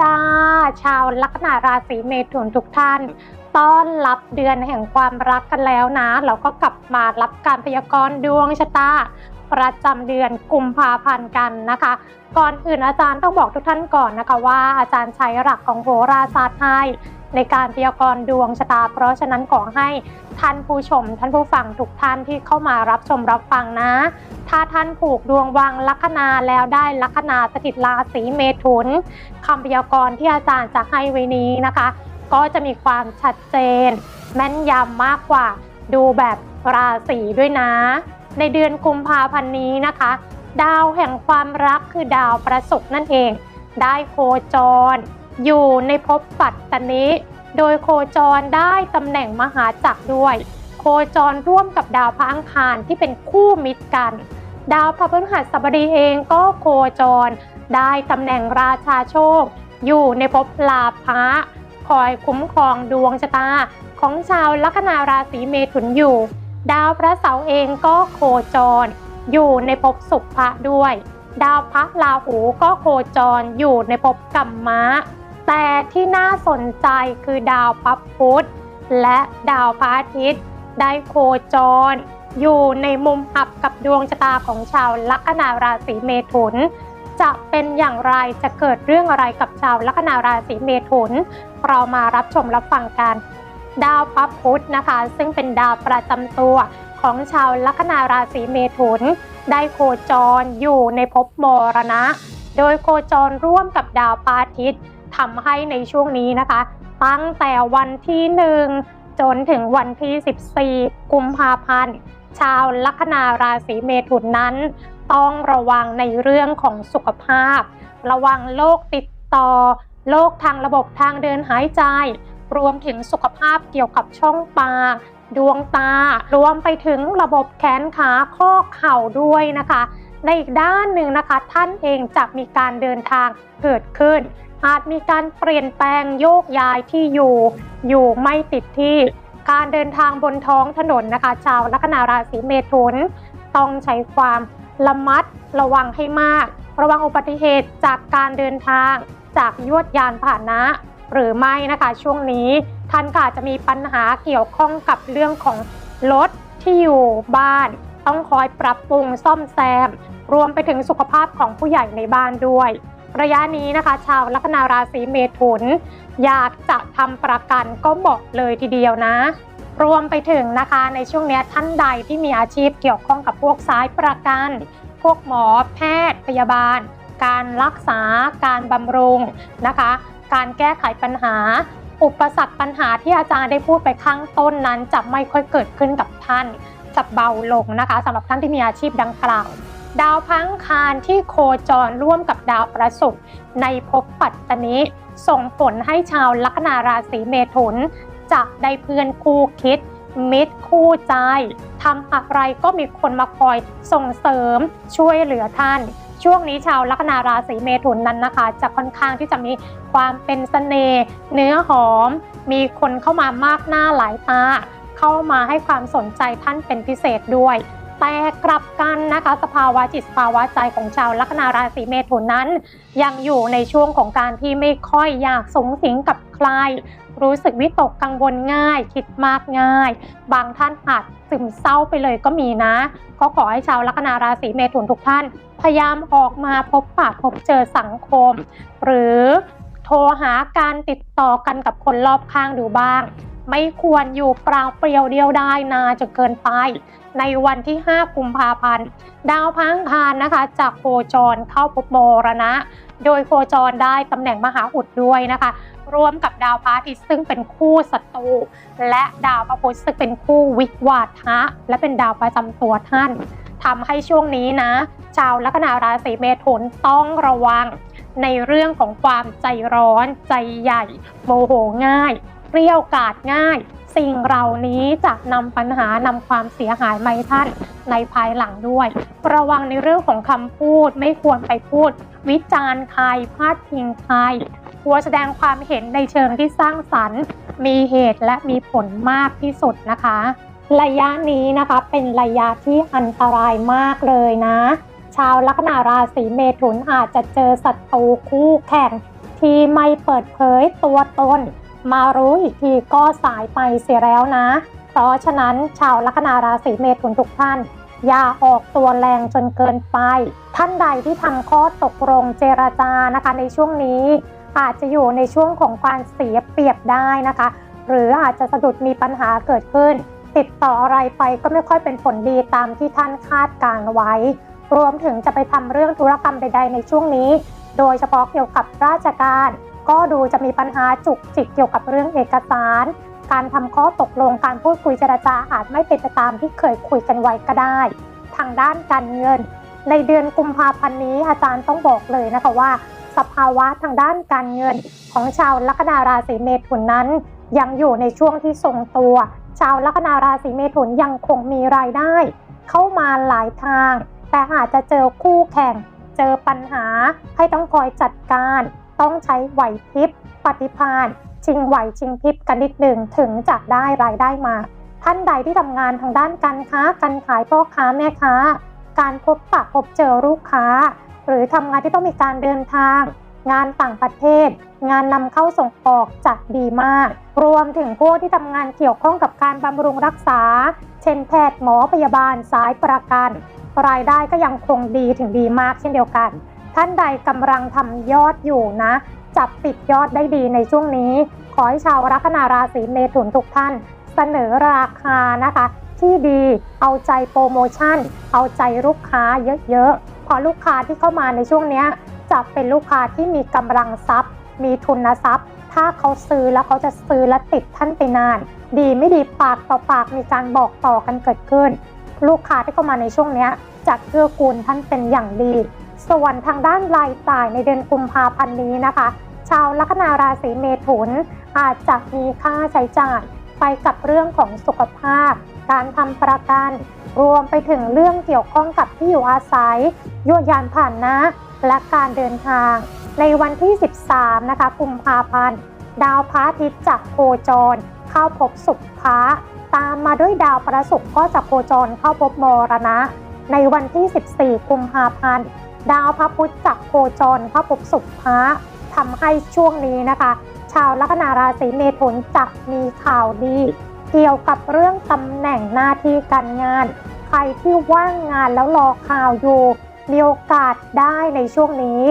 จ้า ชาวลัคนาราศีเมถุนทุกท่าน ต้อนรับเดือนแห่งความรักกันแล้วนะ เราก็กลับมารับการพยากรณ์ดวงชะตาประจำเดือนกุมภาพันธ์กันนะคะ ก่อนอื่นอาจารย์ต้องบอกทุกท่านก่อนนะคะว่าอาจารย์ใช้หลักของโหราศาสตร์ไทย ในการพยากรณ์ดวงชะตา เพราะฉะนั้นขอให้ท่านผู้ชม ท่านผู้ฟังทุกท่านที่เข้ามารับชมรับฟังนะ ถ้าท่านผูกดวงวังลัคนาแล้วได้ลัคนาสถิตราศีเมถุนคำพยากรณ์ที่อาจารย์จะให้ไว้นี้นะคะ ก็จะมีความชัดเจน แม่นยำมากกว่าดูแบบราศีด้วยนะ ในเดือนกุมภาพันธ์นี้นะคะ ดาวแห่งความรักคือดาวประศุกนั่นเอง ได้โคจร อยู่ในภพปัตตนิโดยโคจรได้ตำแหน่งมหาจักรด้วย โคจรร่วมกับดาวพระอังคารที่เป็นคู่มิตรกัน ดาวพระพฤหัสบดีเองก็โคจร ได้ตำแหน่งราชาโชค อยู่ในภพลาภะคอยคุ้มครองดวงชะตา ของชาวลัคนาราศีเมถุนอยู่ ดาวพระเสาร์เองก็โคจร อยู่ในภพสุภะด้วย ดาวพระราหูก็โคจรอยู่ในภพกัมมะ แต่ที่น่าสนใจคือดาวพระพุธและดาวพระอาทิตย์ ได้โคจร อยู่ในมุมอับกับดวงชะตาของชาวลัคนาราศีเมถุน จะเป็นอย่างไรจะเกิดเรื่องอะไรกับชาวลัคนาราศีเมถุน เรามารับชมรับฟังกัน ดาวพระพุธนะคะ ซึ่งเป็นดาวประจำตัวของชาวลัคนาราศีเมถุน ได้โคจรอยู่ในภพมรณะ โดยโคจรร่วมกับดาวพระอาทิตย์ ทำให้ในช่วงนี้นะคะ ตั้งแต่วันที่ 1 จนถึงวันที่ 14 กุมภาพันธ์ ชาวลัคนาราศีเมถุนนั้น ต้องระวังในเรื่องของสุขภาพ ระวังโรคติดต่อโรคทางระบบทางเดินหายใจ รวมถึงสุขภาพเกี่ยวกับช่องปากดวงตารวมไปถึงระบบแขนขาข้อเข่าด้วยนะคะ ในอีกด้านหนึ่งนะคะ ท่านเองจะมีการเดินทางเกิดขึ้น อาจมีการเปลี่ยนแปลงโยกย้ายที่อยู่ อยู่ไม่ติดที่การเดินทางบนท้องถนนนะคะ ชาวลัคนาราศีเมถุน ต้องใช้ความระมัดระวังให้มาก ระวังอุบัติเหตุจากการเดินทางจากยวดยานพาหนะ หรือไม่นะคะช่วงนี้ท่านก็อาจจะมีปัญหาเกี่ยวข้องกับเรื่องของรถที่อยู่บ้าน ต้องคอยปรับปรุงซ่อมแซม รวมไปถึงสุขภาพของผู้ใหญ่ในบ้านด้วย ระยะนี้นะคะ ชาวลัคนาราศีเมถุน อยากจะทำประกันก็บอกเลยทีเดียวนะ รวมไปถึงนะคะในช่วงนี้ท่านใดที่มีอาชีพเกี่ยวข้องกับพวกสายประกัน พวกหมอแพทย์ พยาบาล การรักษา การบำรุงนะคะ การแก้ไขปัญหา อุปสรรคปัญหาที่อาจารย์ได้พูดไปข้างต้นนั้นจะไม่ค่อยเกิดขึ้นกับท่านจะเบาลงนะคะสำหรับท่านที่มีอาชีพดังกล่าว ดาวพังคารที่โคจรร่วมกับดาวประศุกร์ในภพปัตตนิส่งผลให้ชาวลัคนาราศีเมถุนจะได้เพื่อนคู่คิด มิตรคู่ใจทำอะไรก็มีคนมาคอยส่งเสริมช่วยเหลือท่านช่วงนี้ชาวลัคนาราศีเมถุนนั้นนะคะ จะค่อนข้างที่จะมีความเป็นเสน่ห์เนื้อหอม มีคนเข้ามามากหน้าหลายตา เข้ามาให้ความสนใจท่านเป็นพิเศษด้วย แต่กลับกันนะคะสภาวะจิตสภาวะใจของชาวลัคนาราศีเมถุนนั้น ยังอยู่ในช่วงของการที่ไม่ค่อยอยากสูงสิงกับใคร รู้สึกวิตกกังวลง่าย คิดมากง่าย บางท่านอาจซึมเศร้าไปเลยก็มีนะ ก็ขอให้ชาวลัคนาราศีเมถุนทุกท่าน พยายามออกมาพบปะพบเจอสังคม หรือโทรหาการติดต่อกันกับคนรอบข้างดูบ้าง ไม่ควรอยู่เปล่าเปลี่ยวเดียวดายนานจนเกินไป ในวันที่ 5 กุมภาพันธ์ ดาวพังคารนะคะ จากโคจรเข้าภพโมรณะ โดยโคจรได้ตำแหน่งมหาอุดด้วยนะคะร่วมกับดาวพระอาทิตย์ซึ่งเป็นคู่ศัตรูและดาวพระพุธซึ่งเป็นคู่วิวาทะ และเป็นดาวประจำตัวท่านทำให้ช่วงนี้นะ ชาวลัคนาราศีเมถุนต้องระวังในเรื่องของความใจร้อนใจใหญ่ โมโหง่าย เปรี้ยวกาดง่าย สิ่งเหล่านี้จะนำปัญหานำความเสียหายมาให้ท่านในภายหลังด้วย ระวังในเรื่องของคำพูดไม่ควรไปพูด วิจารณ์ใครพาดพิงใครควรแสดงความเห็นในเชิงที่สร้างสรรค์ มีเหตุและมีผลมากที่สุดนะคะ ระยะนี้นะคะเป็นระยะที่อันตรายมากเลยนะ ชาวลัคนาราศีเมถุนอาจจะเจอศัตรูคู่แข่งที่ไม่เปิดเผยตัวตน มารู้อีกทีก็สายไปเสียแล้วนะ เพราะฉะนั้นชาวลัคนาราศีเมถุนทุกท่าน อย่าออกตัวแรงจนเกินไป ท่านใดที่ทำข้อตกลงเจรจานะคะในช่วงนี้ อาจจะอยู่ในช่วงของการเสียเปรียบได้นะคะ หรืออาจจะสะดุดมีปัญหาเกิดขึ้น ติดต่ออะไรไปก็ไม่ค่อยเป็นผลดีตามที่ท่านคาดการไว้ รวมถึงจะไปทำเรื่องธุรกรรมใด ๆ ในช่วงนี้ โดยเฉพาะเกี่ยวกับราชการ ก็ดูจะมีปัญหาจุกจิกเกี่ยวกับเรื่องเอกสาร การทำข้อตกลงการพูดคุยเจรจาอาจไม่เป็นไปตามที่เคยคุยกันไว้ก็ได้ ทางด้านการเงิน ในเดือนกุมภาพันธ์นี้อาจารย์ต้องบอกเลยนะคะว่า สภาวะทางด้านการเงินของชาวลัคนาราศีเมถุนนั้น ยังอยู่ในช่วงที่ทรงตัว ชาวลัคนาราศีเมถุนยังคงมีรายได้ เข้ามาหลายทาง แต่อาจจะเจอคู่แข่ง เจอปัญหาให้ต้องคอยจัดการ ต้องใช้ไหวพริบปฏิภาณชิงไหวชิงพริบกันนิดหนึ่งถึงจะได้รายได้มา ท่านใดที่ทำงานทางด้านการค้าการขายพ่อค้าแม่ค้า การพบปะพบเจอลูกค้า หรือทำงานที่ต้องมีการเดินทาง งานต่างประเทศ งานนำเข้าส่งออกจะดีมาก รวมถึงผู้ที่ทำงานเกี่ยวข้องกับการบำรุงรักษา เช่นแพทย์หมอพยาบาลสายประกัน รายได้ก็ยังคงดีถึงดีมากเช่นเดียวกัน ท่านใดกำลังทำยอดอยู่นะ จับปิดยอดได้ดีในช่วงนี้ ขอให้ชาวลัคนาราศีเมถุนทุกท่าน เสนอราคานะคะ ที่ดีเอาใจโปรโมชั่น เอาใจลูกค้าเยอะๆพอลูกค้าที่เข้ามาในช่วงนี้จะเป็นลูกค้าที่มีกำลังทรัพย์ มีทุนทรัพย์ ถ้าเขาซื้อแล้วเขาจะซื้อและติดท่านไปนาน ดีไม่ดีปากต่อปากมีการบอกต่อกันเกิดขึ้น ลูกค้าที่เข้ามาในช่วงนี้จะเกื้อกูลท่านเป็นอย่างดี ส่วนทางด้านรายจ่ายในเดือนกุมภาพันธ์นี้นะคะ ชาวลัคนาราศีเมถุนอาจจะมีค่าใช้จ่ายไปกับเรื่องของสุขภาพ การทำประกันรวมไปถึงเรื่องเกี่ยวข้องกับที่อยู่อาศัยยวดยานผ่านนะ และการเดินทาง ในวันที่ 13 นะคะกุมภาพันธ์ ดาวพระอาทิตย์จะโคจร เข้าพบสุขพระตามมาด้วยดาวประศุกร์ก็จะโคจรเข้าพบมรณะ ในวันที่ 14 กุมภาพันธ์ ดาวพระพุธจะโคจรเข้าพบสุขะทำให้ช่วงนี้นะคะ ชาวลัคนาราศีเมถุนจะมีข่าวดี เกี่ยวกับเรื่องตำแหน่งหน้าที่การงาน ใครที่ว่างงานแล้วรอข่าวอยู่ มีโอกาสได้ในช่วงนี้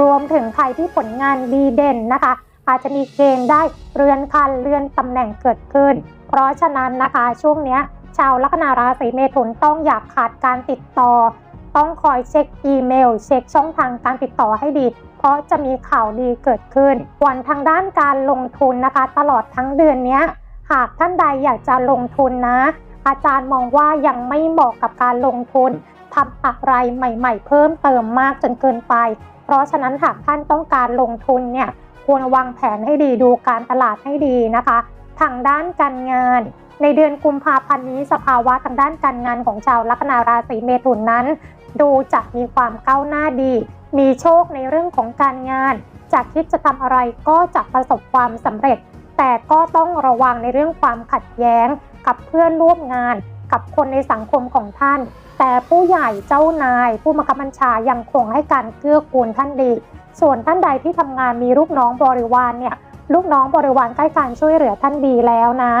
รวมถึงใครที่ผลงานดีเด่นนะคะ อาจจะมีเกณฑ์ได้เรือนคันเรือนตำแหน่งเกิดขึ้น เพราะฉะนั้นนะคะช่วงเนี้ยชาวลัคนาราศีเมถุนต้องอย่าขาดการติดต่อ ต้องคอยเช็คอีเมล เช็คช่องทางการติดต่อให้ดี เพราะจะมีข่าวดีเกิดขึ้นส่วนทางด้านการลงทุนนะคะ ตลอดทั้งเดือนนี้หากท่านใดอยากจะลงทุนนะ อาจารย์มองว่ายังไม่เหมาะกับการลงทุนทำอะไรใหม่ ๆ เพิ่มเติมมากจนเกินไป เพราะฉะนั้นหากท่านต้องการลงทุนเนี่ยควรวางแผนให้ดีดูการตลาดให้ดีนะคะ ทางด้านการงาน ในเดือนกุมภาพันธ์นี้สภาวะทางด้านการงานของชาวลัคนาราศีเมถุนนั้น ดูจะมีความก้าวหน้าดี มีโชคในเรื่องของการงาน จากคิดจะทำอะไรก็จะประสบความสำเร็จ แต่ก็ต้องระวังในเรื่องความขัดแย้ง กับเพื่อนร่วมงาน กับคนในสังคมของท่าน แต่ผู้ใหญ่เจ้านาย ผู้บังคับบัญชายังคงให้การเกื้อกูลท่านดี ส่วนท่านใดที่ทำงานมีลูกน้องบริวารเนี่ยลูกน้องบริวารใกล้การช่วยเหลือท่านดีแล้วนะ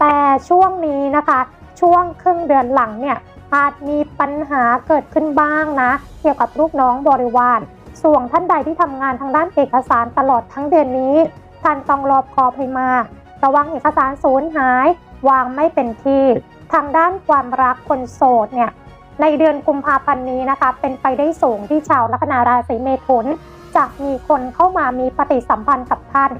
แต่ช่วงนี้นะคะ ช่วงครึ่งเดือนหลังเนี่ย อาจมีปัญหาเกิดขึ้นบ้างนะ เกี่ยวกับลูกน้องบริวาร ส่วนท่านใดที่ทำงานทางด้านเอกสารตลอดทั้งเดือนนี้ ท่านต้องรอบคอบให้มาก ระวังเอกสารสูญหาย วางไม่เป็นที่ ทางด้านความรักคนโสดเนี่ยในเดือนกุมภาพันธ์นี้นะคะ เป็นไปได้สูงที่ชาวลัคนาราศีเมถุน จะมีคนเข้ามามีปฏิสัมพันธ์กับท่าน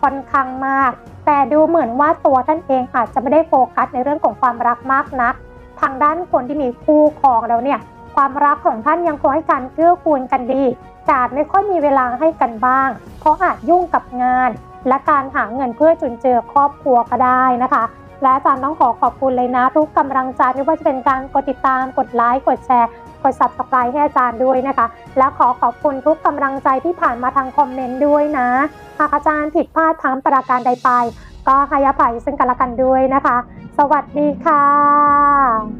ค่อนข้างมาก แต่ดูเหมือนว่าตัวท่านเองอาจจะไม่ได้โฟกัสในเรื่องของความรักมากนัก ทางด้านคนที่มีคู่ครองแล้วเนี่ย ความรักของท่านยังคงให้การเกื้อกูลกันดีแต่อาจไม่ค่อยมีเวลาให้กันบ้าง เพราะอาจยุ่งกับงาน และการหาเงินเพื่อจุนเจือครอบครัวก็ได้นะคะ และอาจารย์ต้องขอขอบคุณเลยนะ ทุกกำลังใจไม่ว่าจะเป็นการกดติดตามกดไลค์กดแชร์กด subscribe ให้อาจารย์ด้วยนะคะ และขอขอบคุณทุกกำลังใจที่ผ่านมาทางคอมเมนต์ด้วยนะ หากอาจารย์ผิดพลาดทางประการใดไป ก็ให้อภัยซึ่งกันและกันด้วยนะคะ สวัสดีค่ะ